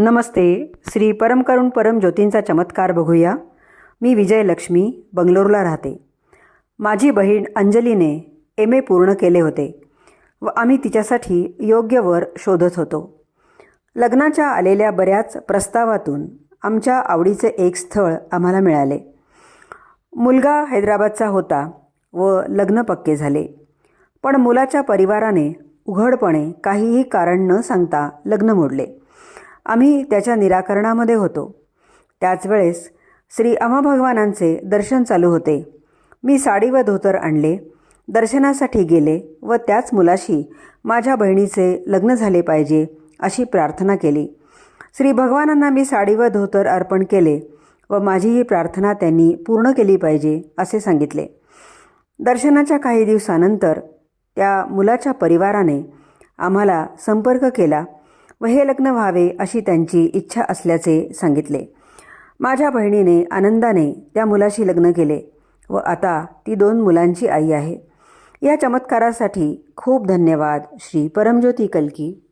नमस्ते. श्री परम करुण परम ज्योतींचा चमत्कार बघूया. मी विजयलक्ष्मी बंगलोरला राहते. माझी बहीण अंजलीने एम ए पूर्ण केले होते व आम्ही तिच्यासाठी योग्य वर शोधत होतो. लग्नाच्या आलेल्या बऱ्याच प्रस्तावातून आमच्या आवडीचे एक स्थळ आम्हाला मिळाले. मुलगा हैदराबादचा होता व लग्न पक्के झाले. पण मुलाच्या परिवाराने उघडपणे काहीही कारण न सांगता लग्न मोडले. आम्ही त्याच्या निराकरणामध्ये होतो. त्याच वेळेस श्री अमाभगवानांचे दर्शन चालू होते. मी साडी व धोतर आणले. दर्शनासाठी गेले व त्याच मुलाशी माझ्या बहिणीचे लग्न झाले पाहिजे अशी प्रार्थना केली. श्री भगवानांना मी साडी व धोतर अर्पण केले व माझी ही प्रार्थना त्यांनी पूर्ण केली पाहिजे असे सांगितले. दर्शनाच्या काही दिवसानंतर त्या मुलाच्या परिवाराने आम्हाला संपर्क केला व हे लग्न व्हावे अशी त्यांची इच्छा असल्याचे सांगितले. माझ्या बहिणीने आनंदाने त्या मुलाशी लग्न केले व आता ती दोन मुलांची आई आहे. या चमत्कारासाठी खूप धन्यवाद श्री परमज्योती कलकी.